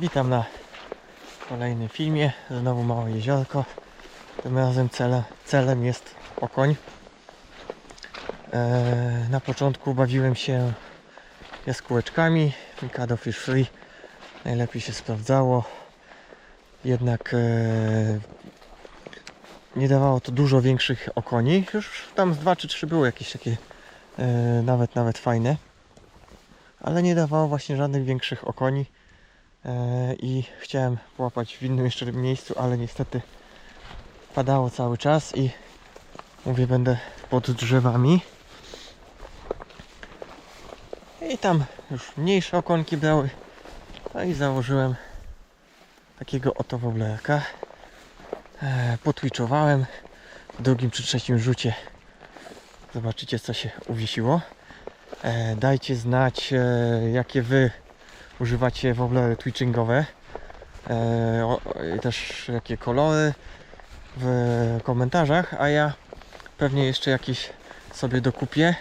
Witam na kolejnym filmie. Znowu małe jeziorko. Tym razem celem, celem jest okoń. Eee, na początku bawiłem się jaskółeczkami. Mikado Fish Free. Najlepiej się sprawdzało. Jednak eee, nie dawało to dużo większych okoni. Już tam z dwa czy trzy były jakieś takie eee, nawet nawet fajne. Ale nie dawało właśnie żadnych większych okoni. E, i chciałem połapać w innym jeszcze miejscu, ale niestety padało cały czas i mówię będę pod drzewami. I tam już mniejsze okonki brały. No i założyłem takiego oto woblerka e, potwiczowałem. W drugim czy trzecim rzucie zobaczycie co się uwiesiło. E, dajcie znać jakie wy używacie woblery twitchingowe. E, o, też jakie kolory w komentarzach, a ja pewnie jeszcze jakieś sobie dokupię.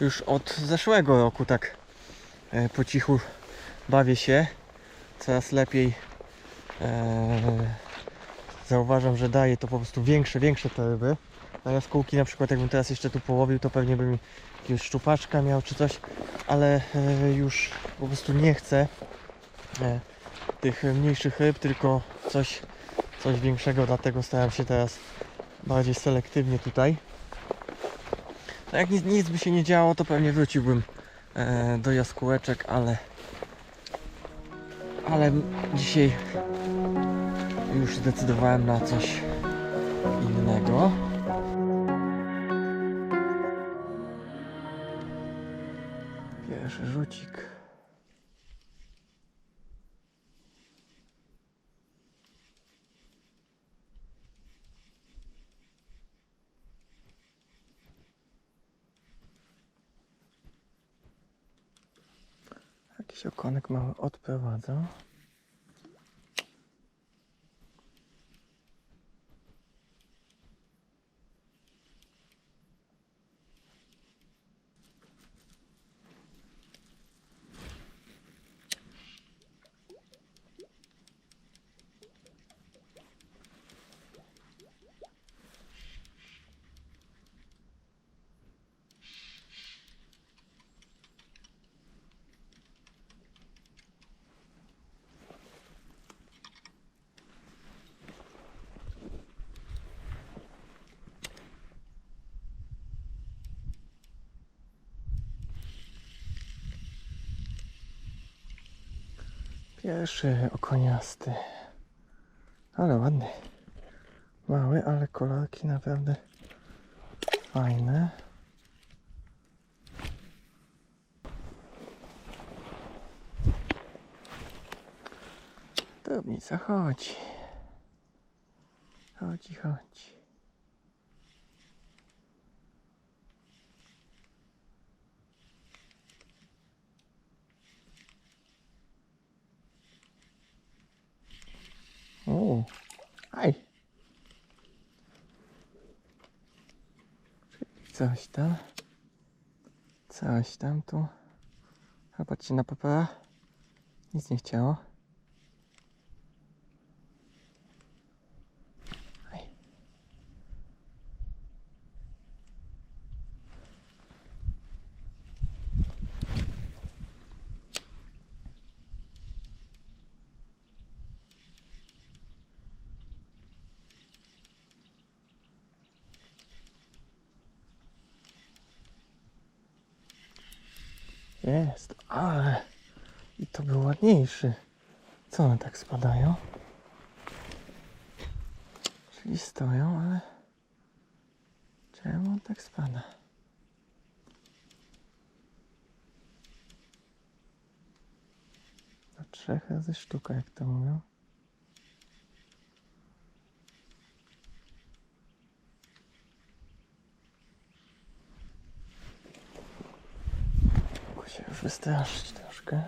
Już od zeszłego roku tak e, po cichu bawię się. Coraz lepiej e, zauważam, że daje to po prostu większe, większe te ryby. Na jaskółki na przykład jakbym teraz jeszcze tu połowił to pewnie bym jakiegoś szczupaczka miał czy coś ale e, już po prostu nie chcę e, tych mniejszych ryb, tylko coś, coś większego, dlatego staram się teraz bardziej selektywnie tutaj. No jak nic, nic by się nie działo, to pewnie wróciłbym e, do jaskółeczek, ale ale dzisiaj już zdecydowałem na coś innego. Pierwszy rzucik. Jakiś okonek mały odprowadza. Pierwszy okoniasty. Ale ładny. Mały, ale kolorki naprawdę fajne. Drobnica chodzi. Chodzi, chodzi. O, aj. Czyli coś tam. Coś tam tu. A patrzcie na papera. Nic nie chciało. Jest, ale i to był ładniejszy. Co one tak spadają? Czyli stoją, ale czemu on tak spada? Do trzech razy sztuka, jak to mówią. Wystraszyć troszkę.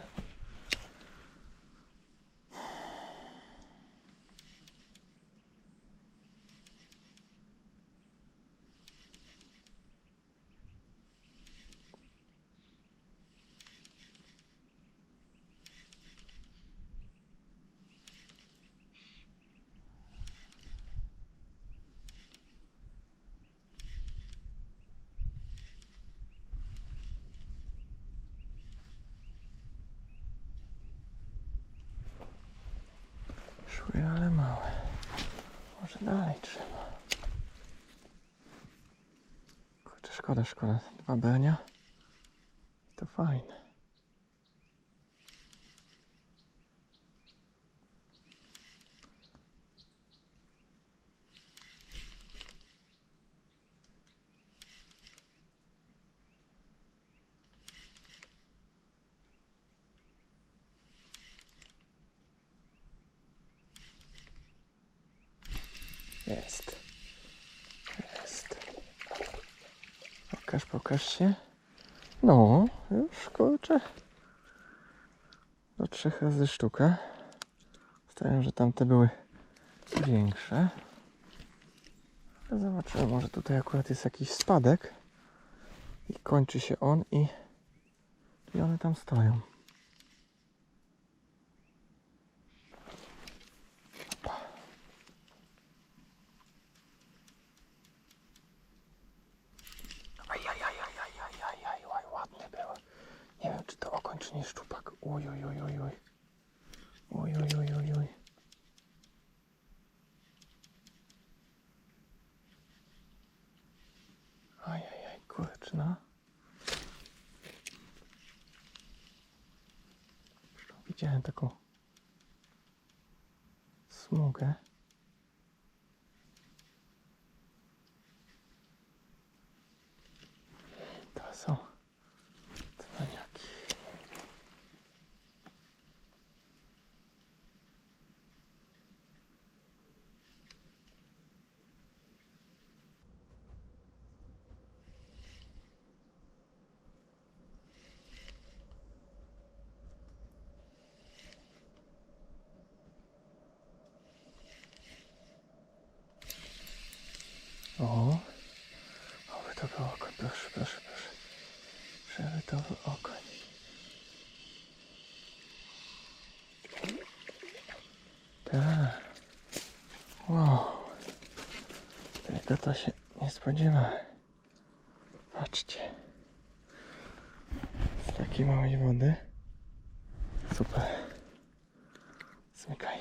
Może dalej trzeba. Kurczę, szkoda, szkoda. Dwa bernia. To fajne. Jest. Jest. Pokaż, pokaż się. No, już kurczę. Do trzech razy sztuka. Stawiam, że tamte były większe. Zobaczymy, może tutaj akurat jest jakiś spadek. I kończy się on i, i one tam stoją. Ajajajajajajaj, ładny był. Nie wiem, czy to okoń, czy nie szczupak. Uj, uj, uj, uj, uj. Uj, uj, uj, uj, uj. Ajajaj, kurczna. Widziałem taką smugę. O, oby to był okoń, proszę, proszę, proszę. Żeby to był okoń. Tak. Wow. Tego to się nie spodziewałem. Patrzcie. Z takiej małej wody. Super. Zmykaj.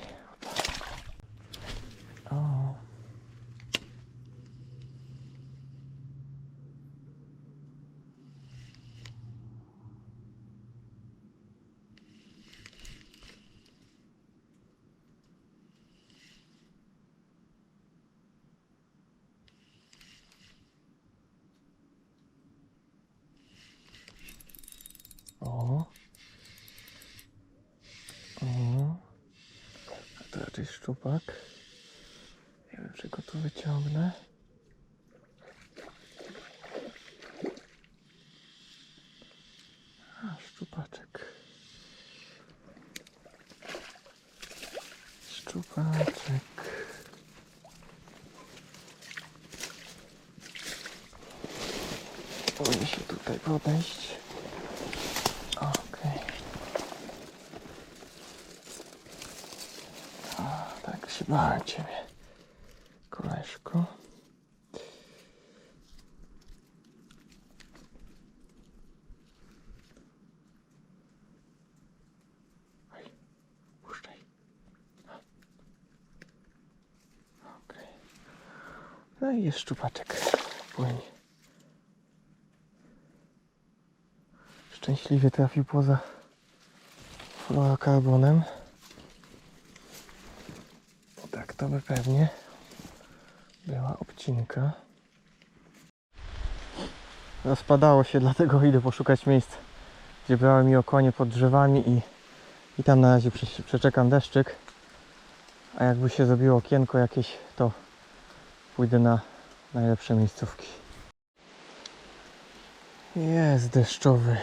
O. O. O. A to raczej szczupak. Nie wiem, czy go tu wyciągnę. A, szczupaczek. Szczupaczek. Boję się tutaj podejść. Okej. A, Tak się bałem ciebie, koleżko. No i jest szczupaczek. Płynie. Szczęśliwie trafił poza fluorokarbonem. Tak to by pewnie była obcinka. Rozpadało się, dlatego idę poszukać miejsc, gdzie brały mi okonie pod drzewami i, i tam na razie prze- przeczekam deszczyk. A jakby się zrobiło okienko jakieś, to pójdę na najlepsze miejscówki. Jest deszczowy.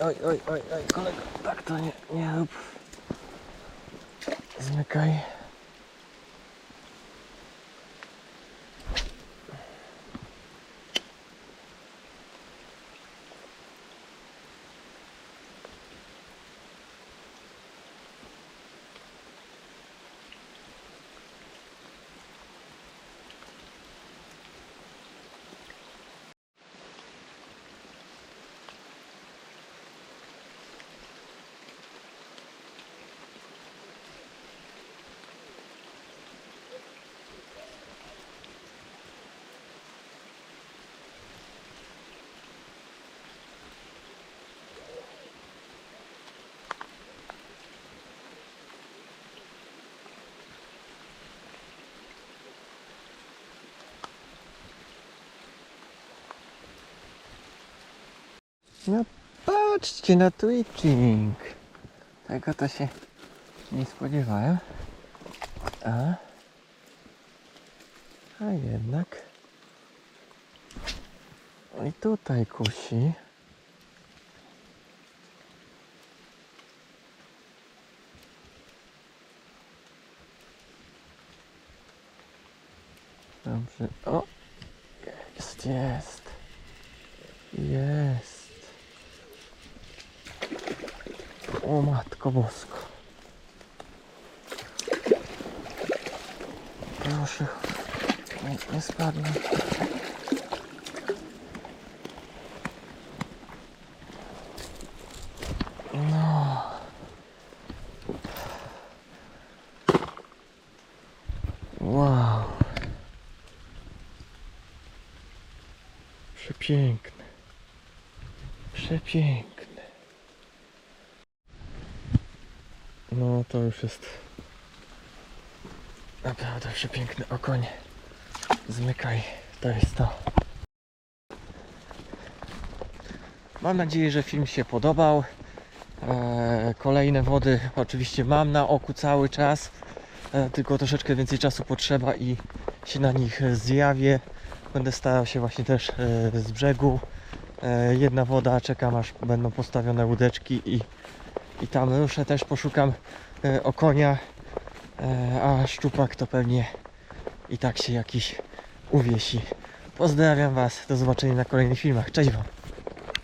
Oj, oj, oj, oj, kolego, tak to nie, nie rób. Zmykaj. No patrzcie na twitching. Tego to się nie spodziewałem. A, a jednak. No i tutaj kusi. Dobrze. O! Jest, jest. Jest. O matko bosko. Proszę. Nie, nie spadnę. No. Wow. Przepiękne. Przepiękne. No to już jest naprawdę przepiękny okoń. Zmykaj, to jest to. Mam nadzieję, że film się podobał. Eee, kolejne wody oczywiście mam na oku cały czas. E, tylko troszeczkę więcej czasu potrzeba i się na nich zjawię. Będę starał się właśnie też e, z brzegu. E, jedna woda, czekam aż będą postawione łódeczki i, i tam ruszę też poszukam e, okonia. E, a szczupak to pewnie i tak się jakiś uwiesi. Pozdrawiam Was, do zobaczenia na kolejnych filmach. Cześć Wam!